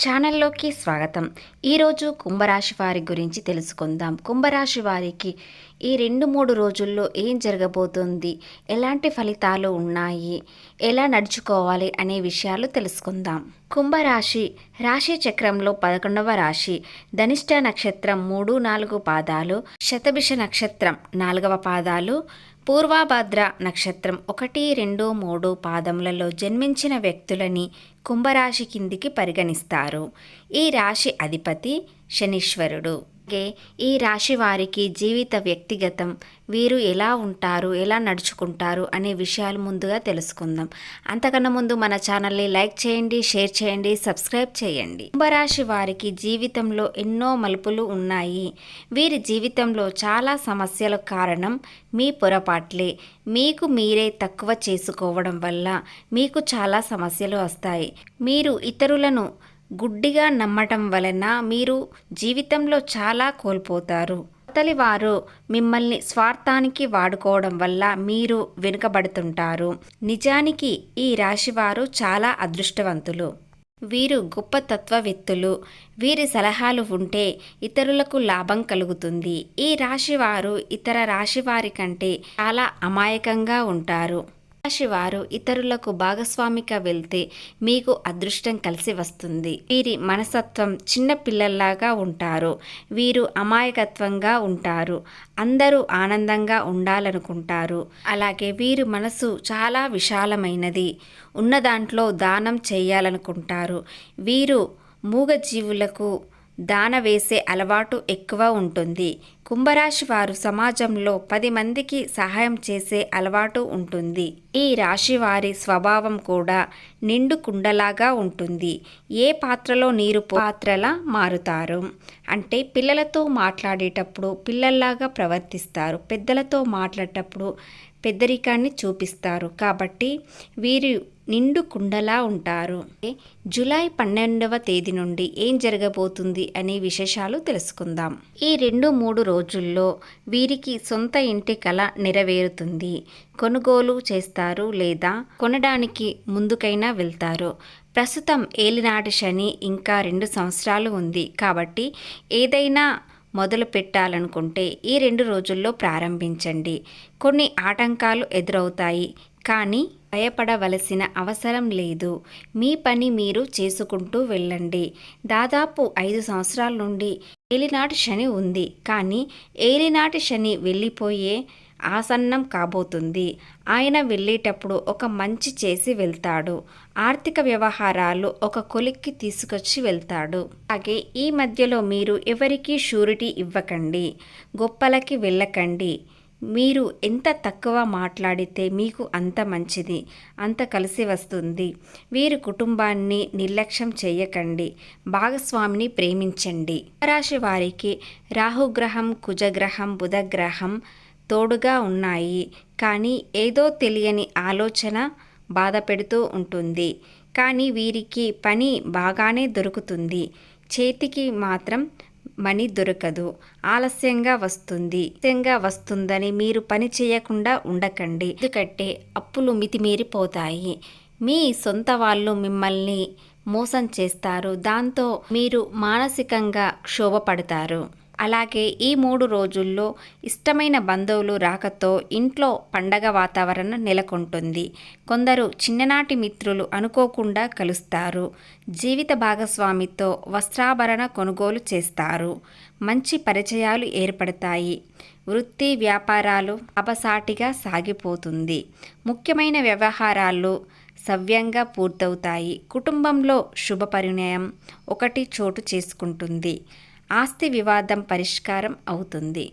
ఛానల్లోకి స్వాగతం. ఈరోజు కుంభరాశి వారి గురించి తెలుసుకుందాం. కుంభరాశి వారికి ఈ రెండు మూడు రోజుల్లో ఏం జరగబోతుంది? ఎలాంటి ఫలితాలు ఉన్నాయి? ఎలా నడుచుకోవాలి అనే విషయాలు తెలుసుకుందాం. కుంభరాశి రాశి చక్రంలో పదకొండవ రాశి ధనిష్ట నక్షత్రం మూడు నాలుగు పాదాలు శతభిష నక్షత్రం నాలుగవ పాదాలు పూర్వాభద్ర నక్షత్రం ఒకటి రెండు మూడు పాదములలో జన్మించిన వ్యక్తులని కుంభరాశి కిందికి పరిగణిస్తారు. ఈ రాశి అధిపతి శనీశ్వరుడు. అలాగే ఈ రాశి వారికి జీవిత వ్యక్తిగతం. వీరు ఎలా ఉంటారు? ఎలా నడుచుకుంటారు? అనే విషయాలు ముందుగా తెలుసుకుందాం. అంతకన్నా ముందు మన ఛానల్ని లైక్ చేయండి షేర్ చేయండి సబ్స్క్రైబ్ చేయండి. కుంభరాశి వారికి జీవితంలో ఎన్నో మలుపులు ఉన్నాయి. వీరి జీవితంలో చాలా సమస్యల కారణం మీ పొరపాట్లే. మీకు మీరే తక్కువ చేసుకోవడం వల్ల మీకు చాలా సమస్యలు వస్తాయి. మీరు ఇతరులను గుడ్డిగా నమ్మటం వలన మీరు జీవితంలో చాలా కోల్పోతారు. అవతలి వారు మిమ్మల్ని స్వార్థానికి వాడుకోవడం వల్ల మీరు వెనుకబడుతుంటారు. నిజానికి ఈ రాశివారు చాలా అదృష్టవంతులు. వీరు గొప్ప తత్వవేత్తులు. వీరి సలహాలు ఉంటే ఇతరులకు లాభం కలుగుతుంది. ఈ రాశివారు ఇతర రాశివారి కంటే చాలా అమాయకంగా ఉంటారు. రాశివారు ఇతరులకు భాగస్వామిగా వెళ్తే మీకు అదృష్టం కలిసి వస్తుంది. వీరి మనసత్వం చిన్న పిల్లల్లాగా ఉంటారు. వీరు అమాయకత్వంగా ఉంటారు. అందరూ ఆనందంగా ఉండాలనుకుంటారు. అలాగే వీరి మనసు చాలా విశాలమైనది. ఉన్న దాంట్లో దానం చేయాలనుకుంటారు. వీరు మూగజీవులకు దాన వేసే అలవాటు ఎక్కువ ఉంటుంది. కుంభరాశి వారు సమాజంలో పది మందికి సహాయం చేసే అలవాటు ఉంటుంది. ఈ రాశి వారి స్వభావం కూడా నిండు కుండలాగా ఉంటుంది. ఏ పాత్రలో నీరు పాత్రలా మారుతారు. అంటే పిల్లలతో మాట్లాడేటప్పుడు పిల్లల్లాగా ప్రవర్తిస్తారు. పెద్దలతో మాట్లాడేటప్పుడు పెద్దరికాన్ని చూపిస్తారు. కాబట్టి వీరు నిండు కుండలా ఉంటారు. జూలై పన్నెండవ తేదీ నుండి ఏం జరగబోతుంది అనే విశేషాలు తెలుసుకుందాం. ఈ రెండు మూడు రోజుల్లో వీరికి సొంత ఇంటి కళ నెరవేరుతుంది. కొనుగోలు చేస్తారు లేదా కొనడానికి ముందుకైనా వెళ్తారు. ప్రస్తుతం ఏలినాటి శని ఇంకా రెండు సంవత్సరాలు ఉంది కాబట్టి ఏదైనా మొదలు పెట్టాలనుకుంటే ఈ రెండు రోజుల్లో ప్రారంభించండి. కొన్ని ఆటంకాలు ఎదురవుతాయి. కానీ భయపడవలసిన అవసరం లేదు. మీ పని మీరు చేసుకుంటూ వెళ్ళండి. దాదాపు ఐదు సంవత్సరాల నుండి ఏలినాటి శని ఉంది. కానీ ఏలినాటి శని వెళ్ళిపోయే ఆసన్నం కాబోతుంది. ఆయన వెళ్ళేటప్పుడు ఒక మంచి చేసి వెళ్తాడు. ఆర్థిక వ్యవహారాలు ఒక కొలిక్కి తీసుకొచ్చి వెళ్తాడు. అలాగే ఈ మధ్యలో మీరు ఎవరికీ షూరిటీ ఇవ్వకండి. గొప్పలకి వెళ్ళకండి. మీరు ఎంత తక్కువ మాట్లాడితే మీకు అంత మంచిది అంత కలిసి వస్తుంది. వీరి కుటుంబాన్ని నిర్లక్ష్యం చేయకండి భాగస్వామిని ప్రేమించండి. రాశి వారికి రాహుగ్రహం కుజగ్రహం బుధగ్రహం తోడుగా ఉన్నాయి. కానీ ఏదో తెలియని ఆలోచన బాధ పెడుతూ ఉంటుంది. కానీ వీరికి పని బాగానే దొరుకుతుంది. చేతికి మాత్రం మనీ దొరకదు. ఆలస్యంగా వస్తుంది. ఆలస్యంగా వస్తుందని మీరు పని చేయకుండా ఉండకండి. ఎందుకంటే అప్పులు మితిమీరిపోతాయి. మీ సొంత వాళ్ళు మిమ్మల్ని మోసం చేస్తారు. దాంతో మీరు మానసికంగా క్షోభపడతారు. అలాగే ఈ మూడు రోజుల్లో ఇష్టమైన బంధువులు రాకతో ఇంట్లో పండగ వాతావరణం నెలకొంటుంది. కొందరు చిన్ననాటి మిత్రులు అనుకోకుండా కలుస్తారు. జీవిత భాగస్వామితో వస్త్రాభరణ కొనుగోలు చేస్తారు. మంచి పరిచయాలు ఏర్పడతాయి. వృత్తి వ్యాపారాలు అపసాటిగా సాగిపోతుంది. ముఖ్యమైన వ్యవహారాలు సవ్యంగా పూర్తవుతాయి. కుటుంబంలో శుభ పరిణయం ఒకటి చోటు చేసుకుంటుంది. ఆస్తి వివాదం పరిష్కారం అవుతుంది.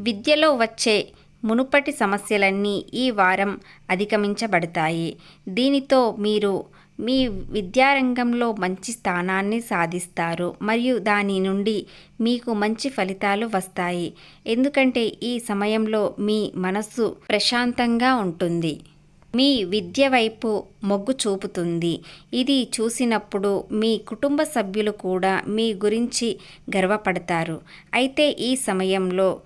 విద్యలో వచ్చే మునుపటి సమస్యలన్నీ ఈ వారం అధిగమించబడతాయి. దీనితో మీరు మీ విద్యారంగంలో మంచి స్థానాన్ని సాధిస్తారు మరియు దాని నుండి మీకు మంచి ఫలితాలు వస్తాయి. ఎందుకంటే ఈ సమయంలో మీ మనస్సు ప్రశాంతంగా ఉంటుంది. మీ విద్య వైపు మొగ్గు చూపుతుంది. ఇది చూసినప్పుడు మీ కుటుంబ సభ్యులు కూడా మీ గురించి గర్వపడతారు. అయితే ఈ సమయంలో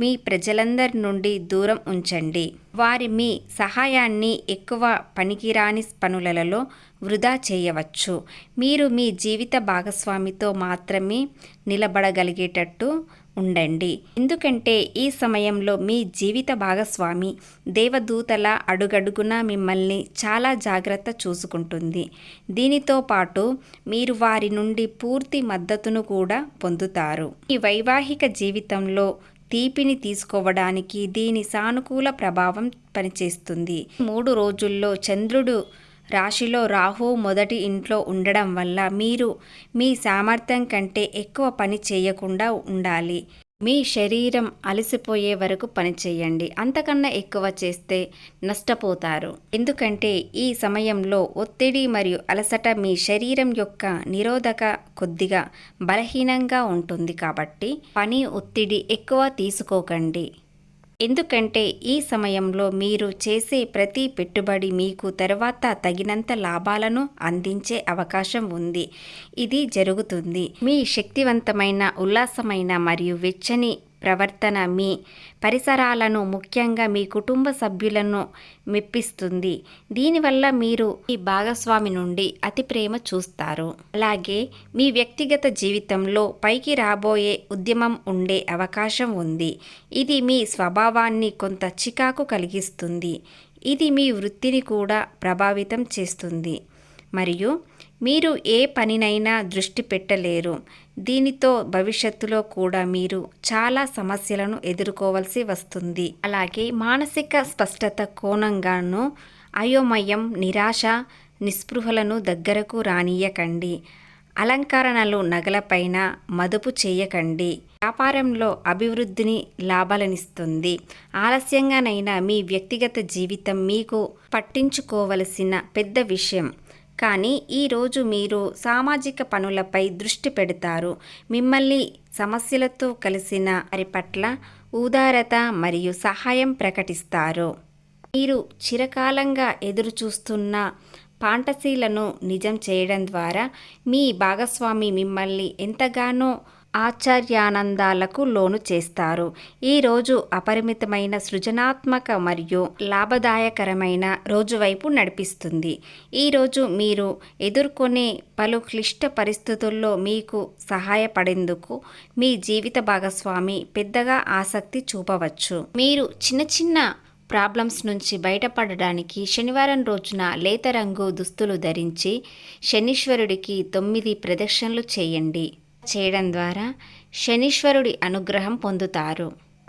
మీ ప్రజలందరి నుండి దూరం ఉంచండి. వారి మీ సహాయాన్ని ఎక్కువ పనికిరాని పనులలో వృధా చేయవచ్చు. మీరు మీ జీవిత భాగస్వామితో మాత్రమే నిలబడగలిగేటట్టు ఉండండి. ఎందుకంటే ఈ సమయంలో మీ జీవిత భాగస్వామి దేవదూతల అడుగడుగున మిమ్మల్ని చాలా జాగ్రత్త చూసుకుంటుంది. దీనితో పాటు మీరు వారి నుండి పూర్తి మద్దతును కూడా పొందుతారు. ఈ వైవాహిక జీవితంలో తీపిని తీసుకోవడానికి దీని సానుకూల ప్రభావం పనిచేస్తుంది. మూడు రోజుల్లో చంద్రుడు రాశిలో రాహు మొదటి ఇంట్లో ఉండడం వల్ల మీరు మీ సామర్థ్యం కంటే ఎక్కువ పని చేయకుండా ఉండాలి. మీ శరీరం అలసిపోయే వరకు పని చేయండి. అంతకన్నా ఎక్కువ చేస్తే నష్టపోతారు. ఎందుకంటే ఈ సమయంలో ఒత్తిడి మరియు అలసట మీ శరీరం యొక్క నిరోధక కొద్దిగా బలహీనంగా ఉంటుంది కాబట్టి పని ఒత్తిడి ఎక్కువ తీసుకోకండి. ఎందుకంటే ఈ సమయంలో మీరు చేసే ప్రతి పెట్టుబడి మీకు తర్వాత తగినంత లాభాలను అందించే అవకాశం ఉంది. ఇది జరుగుతుంది. మీ శక్తివంతమైన ఉల్లాసమైన మరియు వెచ్చని ప్రవర్తన మీ పరిసరాలను ముఖ్యంగా మీ కుటుంబ సభ్యులను మెప్పిస్తుంది. దీనివల్ల మీరు మీ భాగస్వామి నుండి అతి ప్రేమ చూస్తారు. అలాగే మీ వ్యక్తిగత జీవితంలో పైకి రాబోయే ఉద్యమం ఉండే అవకాశం ఉంది. ఇది మీ స్వభావాన్ని కొంత చికాకు కలిగిస్తుంది. ఇది మీ వృత్తిని కూడా ప్రభావితం చేస్తుంది. మరియు మీరు ఏ పనినైనా దృష్టి పెట్టలేరు. దీనితో భవిష్యత్తులో కూడా మీరు చాలా సమస్యలను ఎదుర్కోవాల్సి వస్తుంది. అలాగే మానసిక స్పష్టత కోణంగాను అయోమయం నిరాశ నిస్పృహలను దగ్గరకు రానియకండి. అలంకరణలు నగలపైన మదుపు చేయకండి. వ్యాపారంలో అభివృద్ధిని లాభాలనిస్తుంది. ఆలస్యంగానైనా మీ వ్యక్తిగత జీవితం మీకు పట్టించుకోవలసిన పెద్ద విషయం. కానీ ఈరోజు మీరు సామాజిక పనులపై దృష్టి పెడతారు. మిమ్మల్ని సమస్యలతో కలిసిన వారి పట్ల ఉదారత మరియు సహాయం ప్రకటిస్తారు. మీరు చిరకాలంగా ఎదురుచూస్తున్న పాంటసీలను నిజం చేయడం ద్వారా మీ భాగస్వామి మిమ్మల్ని ఎంతగానో ఆచార్యానందాలకు లోను చేస్తారు. ఈరోజు అపరిమితమైన సృజనాత్మక మరియు లాభదాయకరమైన రోజు వైపు నడిపిస్తుంది ఈరోజు మీరు ఎదుర్కొనే పలు క్లిష్ట పరిస్థితుల్లో మీకు సహాయపడేందుకు మీ జీవిత భాగస్వామి పెద్దగా ఆసక్తి చూపవచ్చు. మీరు చిన్న చిన్న ప్రాబ్లమ్స్ నుంచి బయటపడడానికి శనివారం రోజున లేత రంగు దుస్తులు ధరించి శనీశ్వరుడికి తొమ్మిది ప్రదక్షిణలు చేయండి. చేయడం ద్వారా శనీశ్వరుడి అనుగ్రహం పొందుతారు.